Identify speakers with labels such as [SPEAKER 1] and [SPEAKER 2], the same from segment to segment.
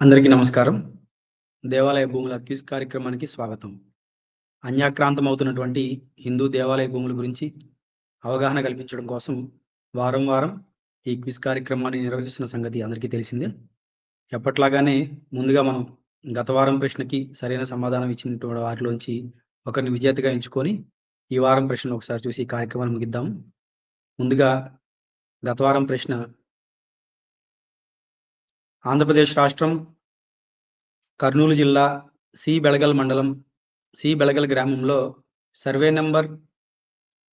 [SPEAKER 1] అందరికీ నమస్కారం. దేవాలయ భూముల క్విజ్ కార్యక్రమానికి స్వాగతం. అన్యాక్రాంతం అవుతున్నటువంటి హిందూ దేవాలయ భూముల గురించి అవగాహన కల్పించడం కోసం వారం వారం ఈ క్విజ్ కార్యక్రమాన్ని నిర్వహిస్తున్న సంగతి అందరికీ తెలిసిందే. ఎప్పట్లాగానే ముందుగా మనం గత వారం ప్రశ్నకి సరైన సమాధానం ఇచ్చినటువంటి వారిలోంచి ఒకరిని విజేతగా ఎంచుకొని ఈ వారం ప్రశ్నను ఒకసారి చూసి ఈ కార్యక్రమాన్ని ముగిద్దాం. ముందుగా గత వారం ప్రశ్న ఆంధ్రప్రదేశ్ రాష్ట్రం కర్నూలు జిల్లా సి బెళగల్ మండలం సి బెళగల్ గ్రామంలో సర్వే నెంబర్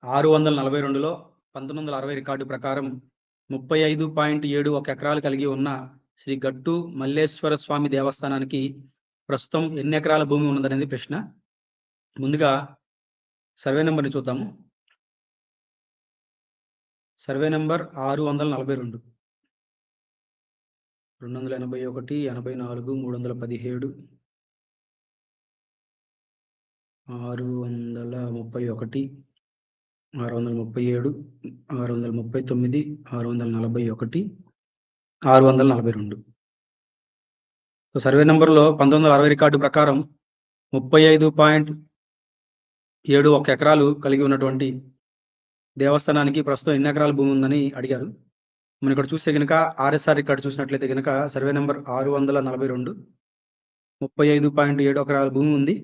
[SPEAKER 1] ఆరు వందల నలభై రెండులో పంతొమ్మిది వందల అరవై రికార్డు ప్రకారం ముప్పై ఐదు పాయింట్ ఏడు ఒక ఎకరాలు కలిగి ఉన్న శ్రీ గట్టు మల్లేశ్వర స్వామి దేవస్థానానికి ప్రస్తుతం ఎన్ని ఎకరాల భూమి ఉన్నదనేది ప్రశ్న. ముందుగా సర్వే నెంబర్ని చూద్దాము. సర్వే నెంబర్ ఆరు వందల నలభై రెండు. రెండు వందల ఎనభై ఒకటి ఎనభై నాలుగు మూడు వందల పదిహేడు. ఆరు వందల ముప్పై ఒకటి ఆరు వందల ముప్పై ఏడు ఆరు వందల ముప్పై తొమ్మిది ఆరు వందల నలభై ఒకటి ఆరు వందల నలభై రెండు. సో సర్వే నెంబర్లో పంతొమ్మిది వందల అరవై రికార్డు ప్రకారం ముప్పై ఐదు పాయింట్ ఏడు ఒక ఎకరాలు కలిగి ఉన్నటువంటి దేవస్థానానికి ప్రస్తుతం ఎన్ని ఎకరాల భూమి ఉందని అడిగారు. మనం ఇక్కడ చూస్తే కనుక ఆర్ఎస్ఆర్ ఇక్కడ చూసినట్లయితే కనుక సర్వే నెంబర్ ఆరు వందల నలభై రెండు. ముప్పై ఐదు పాయింట్ ఏడు ఎకరాల భూమి ఉంది.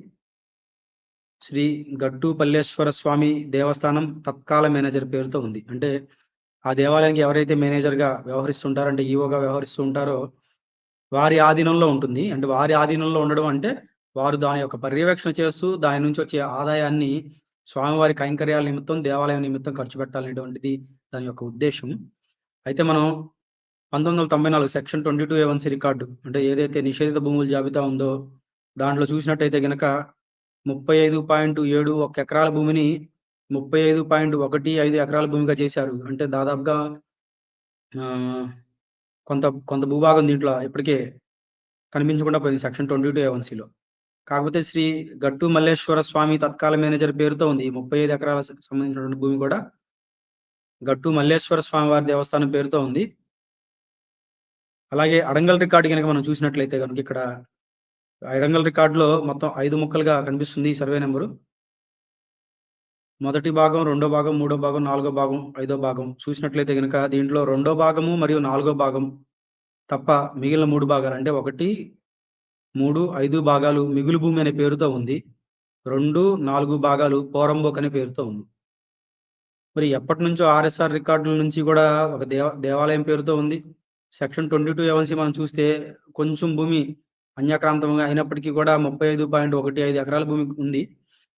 [SPEAKER 1] శ్రీ గట్టు పల్లేశ్వర స్వామి దేవస్థానం తత్కాల మేనేజర్ పేరుతో ఉంది. అంటే ఆ దేవాలయానికి ఎవరైతే మేనేజర్గా వ్యవహరిస్తుంటారో అంటే ఈవోగా వ్యవహరిస్తూ ఉంటారో వారి ఆధీనంలో ఉంటుంది. అంటే వారి ఆధీనంలో ఉండడం అంటే వారు దాని యొక్క పర్యవేక్షణ చేస్తూ దాని నుంచి వచ్చే ఆదాయాన్ని స్వామివారి కైంకర్యాల నిమిత్తం దేవాలయం నిమిత్తం ఖర్చు పెట్టాలనేటువంటిది దాని యొక్క ఉద్దేశం. అయితే మనం పంతొమ్మిది వందల తొంభై నాలుగు section twenty two A one C record అంటే ఏదైతే నిషేధిత భూముల జాబితా ఉందో దాంట్లో చూసినట్టయితే గనక ముప్పై ఐదు పాయింట్ ఏడు ఒక ఎకరాల భూమిని ముప్పై ఐదు పాయింట్ ఒకటి ఐదు ఎకరాల భూమిగా చేశారు. అంటే దాదాపుగా ఆ, కొంత కొంత భూభాగం దీంట్లో ఇప్పటికే కనిపించకుండా పోయింది సెక్షన్ ట్వంటీ టూ ఏవన్సీలో కాకపోతే శ్రీ గట్టు మల్లేశ్వర స్వామి తత్కాల మేనేజర్ పేరుతో ఉంది. ముప్పై ఐదు ఎకరాల సంబంధించినటువంటి భూమి కూడా గట్టు మల్లేశ్వర స్వామి వారి దేవస్థానం పేరుతో ఉంది. అలాగే అడంగల్ రికార్డు కనుక మనం చూసినట్లయితే కనుక ఇక్కడ అడంగల్ రికార్డులో మొత్తం ఐదు ముక్కలుగా కనిపిస్తుంది ఈ సర్వే నెంబరు. మొదటి భాగం రెండో భాగం మూడో భాగం నాలుగో భాగం ఐదో భాగం చూసినట్లయితే కనుక దీంట్లో రెండో భాగము మరియు నాలుగో భాగం తప్ప మిగిలిన మూడు భాగాలు అంటే ఒకటి మూడు ఐదు భాగాలు మిగులు భూమి అనే పేరుతో ఉంది. రెండు నాలుగు భాగాలు పోరంబోక్ అనే పేరుతో ఉంది. మరి ఎప్పటి నుంచో ఆర్ఎస్ఆర్ రికార్డుల నుంచి కూడా ఒక దేవ దేవాలయం పేరుతో ఉంది. సెక్షన్ ట్వంటీ టూ ఎవన్సీ మనం చూస్తే కొంచెం భూమి అన్యాక్రాంతంగా అయినప్పటికీ కూడా ముప్పై ఐదు పాయింట్ ఒకటి ఐదు ఎకరాల భూమి ఉంది.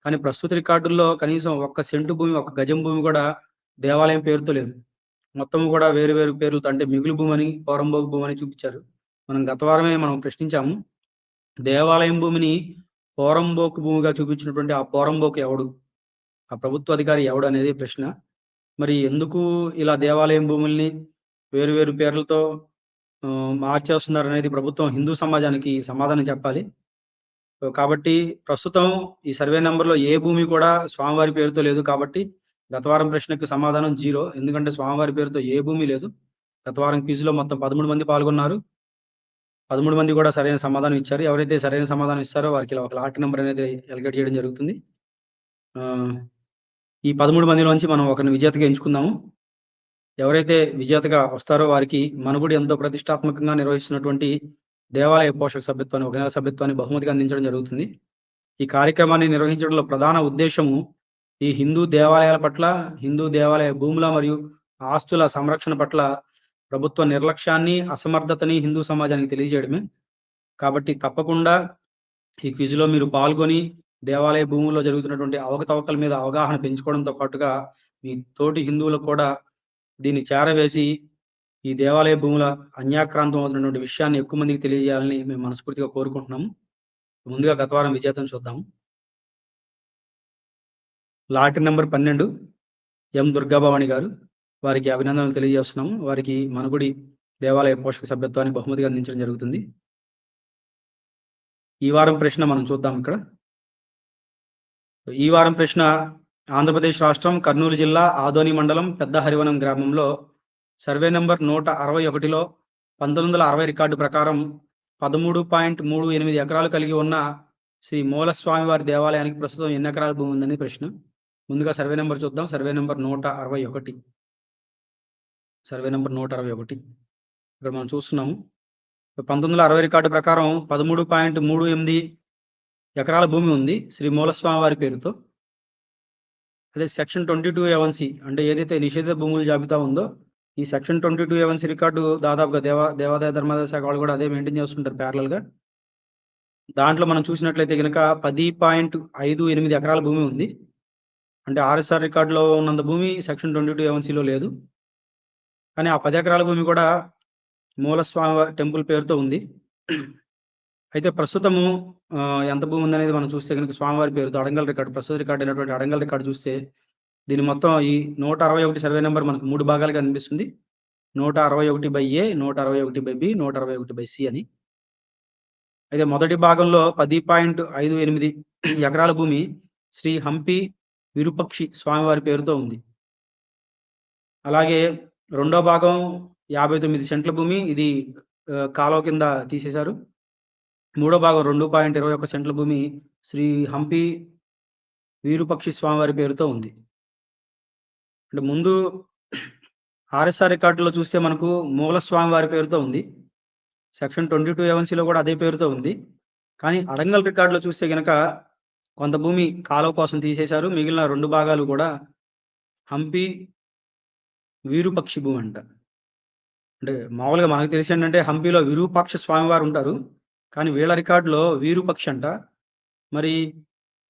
[SPEAKER 1] కానీ ప్రస్తుత రికార్డుల్లో కనీసం ఒక్క సెంటు భూమి ఒక గజం భూమి కూడా దేవాలయం పేరుతో లేదు. మొత్తం కూడా వేరు వేరు పేర్లతో అంటే మిగులు భూమి అని పౌరంభోగ భూమి అని చూపించారు. మనం గత వారమే మనం ప్రశ్నించాము. దేవాలయం భూమిని పౌరంబోకు భూమిగా చూపించినటువంటి ఆ పౌరంబోకు ఎవడు? ఆ ప్రభుత్వ అధికారి ఎవడు అనేది ప్రశ్న. మరి ఎందుకు ఇలా దేవాలయం భూముల్ని వేరు వేరు పేర్లతో మార్చేస్తున్నారు అనేది ప్రభుత్వం హిందూ సమాజానికి సమాధానం చెప్పాలి. కాబట్టి ప్రస్తుతం ఈ సర్వే నెంబర్లో ఏ భూమి కూడా స్వామివారి పేరుతో లేదు కాబట్టి గతవారం ప్రశ్నకు సమాధానం జీరో. ఎందుకంటే స్వామివారి పేరుతో ఏ భూమి లేదు. గతవారం క్విజ్లో మొత్తం పదమూడు మంది పాల్గొన్నారు. పదమూడు మంది కూడా సరైన సమాధానం ఇచ్చారు. ఎవరైతే సరైన సమాధానం ఇస్తారో వారికి ఇలా ఒక లాట్ నెంబర్ అనేది ఎలిగేట్ చేయడం జరుగుతుంది. ఆ, ఈ పదమూడు మందిలోంచి మనం ఒకరిని విజేతగా ఎంచుకుందాము. ఎవరైతే విజేతగా వస్తారో వారికి మనగుడి ఎంతో ప్రతిష్టాత్మకంగా నిర్వహిస్తున్నటువంటి దేవాలయ పోషక సభ్యత్వాన్ని ఒక నెల సభ్యత్వాన్ని బహుమతిగా అందించడం జరుగుతుంది. ఈ కార్యక్రమాన్ని నిర్వహించడంలో ప్రధాన ఉద్దేశము ఈ హిందూ దేవాలయాల పట్ల హిందూ దేవాలయ భూముల మరియు ఆస్తుల సంరక్షణ పట్ల ప్రభుత్వ నిర్లక్ష్యాన్ని అసమర్థతని హిందూ సమాజానికి తెలియజేయడమే. కాబట్టి తప్పకుండా ఈ క్విజ్లో మీరు పాల్గొని దేవాలయ భూముల్లో జరుగుతున్నటువంటి అవకతవకల మీద అవగాహన పెంచుకోవడంతో పాటుగా మీ తోటి హిందువులకు కూడా దీన్ని చేరవేసి ఈ దేవాలయ భూముల అన్యాక్రాంతం అవుతున్నటువంటి విషయాన్ని ఎక్కువ మందికి తెలియజేయాలని మేము మనస్ఫూర్తిగా కోరుకుంటున్నాము ముందుగా గత వారం విజేతను చూద్దాం. లాటరీ నెంబర్ పన్నెండు ఎం దుర్గాభవాణి గారు. వారికి అభినందనలు తెలియజేస్తున్నాము వారికి మనగుడి దేవాలయ పోషక సభ్యత్వాన్ని బహుమతిగా అందించడం జరుగుతుంది. ఈ వారం ప్రశ్న మనం చూద్దాం ఇక్కడ. ఈ వారం ప్రశ్న ఆంధ్రప్రదేశ్ రాష్ట్రం కర్నూలు జిల్లా ఆదోని మండలం పెద్ద హరివనం గ్రామంలో సర్వే నంబర్ నూట అరవై ఒకటిలో పంతొమ్మిది వందల అరవై రికార్డు ప్రకారం పదమూడు పాయింట్ మూడు ఎనిమిది ఎకరాలు కలిగి ఉన్న శ్రీ మూలస్వామివారి దేవాలయానికి ప్రస్తుతం ఎన్ని ఎకరాల భూమి ఉందని ప్రశ్న? ముందుగా సర్వే నెంబర్ చూద్దాం. సర్వే నెంబర్ నూట అరవై ఒకటి. సర్వే నెంబర్ నూట అరవై ఒకటి. ఇక్కడ మనం చూస్తున్నాము. పంతొమ్మిది వందల అరవై రికార్డు ప్రకారం పదమూడు పాయింట్ మూడు ఎనిమిది ఎకరాల భూమి ఉంది. శ్రీ మూలస్వామి వారి పేరుతో. అదే సెక్షన్ ట్వంటీ టూ ఏవన్సి అంటే ఏదైతే నిషేధిత భూముల జాబితా ఉందో ఈ section twenty two A one C record దాదాపుగా దేవా దేవాదాయ ధర్మాదాయ శాఖ వాళ్ళు కూడా అదే మెయింటైన్ చేస్తుంటారు ప్యారలల్గా దాంట్లో మనం చూసినట్లయితే కనుక పది పాయింట్ ఐదు ఎనిమిది ఎకరాల భూమి ఉంది. అంటే ఆర్ఎస్ఆర్ రికార్డులో ఉన్నంత భూమి సెక్షన్ ట్వంటీ టూ ఏవన్సీలో లేదు. కానీ ఆ పది ఎకరాల భూమి కూడా మూలస్వామి వారి టెంపుల్ పేరుతో ఉంది. అయితే ప్రస్తుతము ఎంత భూమి ఉందనేది మనం చూస్తే కనుక స్వామివారి పేరుతో అడంగల్ రికార్డు ప్రస్తుత రికార్డు అయినటువంటి అడంగల్ రికార్డు చూస్తే దీని మొత్తం ఈ నూట అరవై ఒకటి సర్వే నెంబర్ మనకు మూడు భాగాలుగా కనిపిస్తుంది. నూట అరవై ఒకటి బై ఏ నూట అరవై ఒకటి బై బి నూట అరవై ఒకటి బై సి అని. అయితే మొదటి భాగంలో పది పాయింట్ ఐదు ఎనిమిది ఎకరాల భూమి శ్రీ హంపి విరుపక్షి స్వామివారి పేరుతో ఉంది. అలాగే రెండో భాగం యాభై తొమ్మిది సెంట్ల భూమి ఇది కాలువ కింద తీసేశారు. మూడో భాగం రెండు పాయింట్ ఇరవై ఒక సెంట్ల భూమి శ్రీ హంపి వీరుపక్షి స్వామివారి పేరుతో ఉంది. అంటే ముందు ఆర్ఎస్ఆర్ రికార్డులో చూస్తే మనకు మూల స్వామివారి పేరుతో ఉంది. సెక్షన్ ట్వంటీ టూ ఏవన్సీలో కూడా అదే పేరుతో ఉంది. కానీ అడంగల్ రికార్డులో చూస్తే గనక కొంత భూమి కాలువ కోసం తీసేశారు. మిగిలిన రెండు భాగాలు కూడా హంపి వీరుపక్షి భూమి అంట. అంటే మామూలుగా మనకు తెలిసి ఏంటంటే హంపిలో విరూపాక్ష స్వామివారు ఉంటారు. కానీ వీళ్ళ రికార్డులో వీరుపక్షి అంట. మరి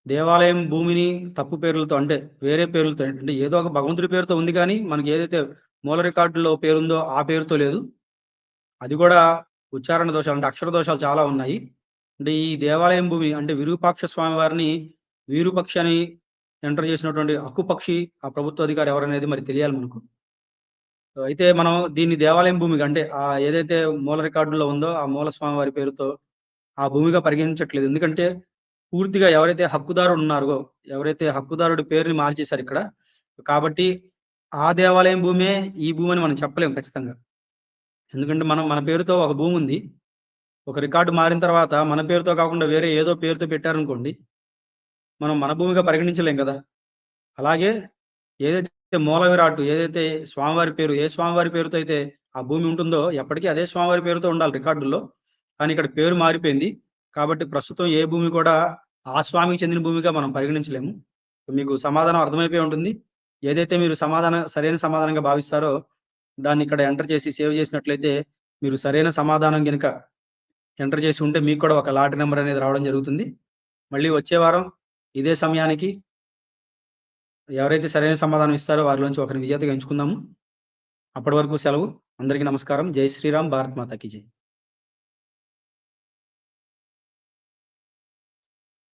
[SPEAKER 1] దేవాలయం భూమిని తప్పు పేర్లతో అంటే వేరే పేర్లతో అంటే ఏదో ఒక భగవంతుడి పేరుతో ఉంది కానీ మనకి ఏదైతే మూల రికార్డులో పేరుందో ఆ పేరుతో లేదు. అది కూడా ఉచ్చారణ దోషాలు అంటే అక్షర దోషాలు చాలా ఉన్నాయి. అంటే ఈ దేవాలయం భూమి అంటే విరూపాక్ష స్వామి వారిని వీరుపక్షి అని ఎంటర్ చేసినటువంటి హక్కుపక్షి ఆ ప్రభుత్వ అధికారి ఎవరనేది మరి తెలియాలి మనకు. అయితే మనం దీన్ని దేవాలయం భూమికి అంటే ఆ ఏదైతే మూల రికార్డులో ఉందో ఆ మూల స్వామి వారి పేరుతో ఆ భూమిగా పరిగణించట్లేదు. ఎందుకంటే పూర్తిగా ఎవరైతే హక్కుదారుడు ఉన్నారో ఎవరైతే హక్కుదారుడి పేరుని మార్చేశారు ఇక్కడ కాబట్టి ఆ దేవాలయం భూమే ఈ భూమి అని మనం చెప్పలేము ఖచ్చితంగా. ఎందుకంటే మనం మన పేరుతో ఒక భూమి ఉంది. ఒక రికార్డు మారిన తర్వాత మన పేరుతో కాకుండా వేరే ఏదో పేరుతో పెట్టారనుకోండి మనం మన భూమిగా పరిగణించలేం కదా. అలాగే ఏదైతే మూల విరాటు ఏదైతే స్వామివారి పేరు ఏ స్వామివారి పేరుతో అయితే ఆ భూమి ఉంటుందో ఎప్పటికీ అదే స్వామివారి పేరుతో ఉండాలి రికార్డుల్లో. కానీ ఇక్కడ పేరు మారిపోయింది. కాబట్టి ప్రస్తుతం ఏ భూమి కూడా ఆ స్వామికి చెందిన భూమిగా మనం పరిగణించలేము. మీకు సమాధానం అర్థమైపోయి ఉంటుంది. ఏదైతే మీరు సమాధానం సరైన సమాధానంగా భావిస్తారో దాన్ని ఇక్కడ ఎంటర్ చేసి సేవ్ చేసినట్లయితే మీరు సరైన సమాధానం కనుక ఎంటర్ చేసి ఉంటే మీకు కూడా ఒక లాటరీ నెంబర్ అనేది రావడం జరుగుతుంది. మళ్ళీ వచ్చే వారం ఇదే సమయానికి ఎవరైతే సరైన సమాధానం ఇస్తారో వారిలోంచి ఒకరిని విజేతగా ఎంచుకుందాము. అప్పటి వరకు సెలవు. అందరికీ నమస్కారం. జై శ్రీరామ్. భారత్ మాతాకి జై.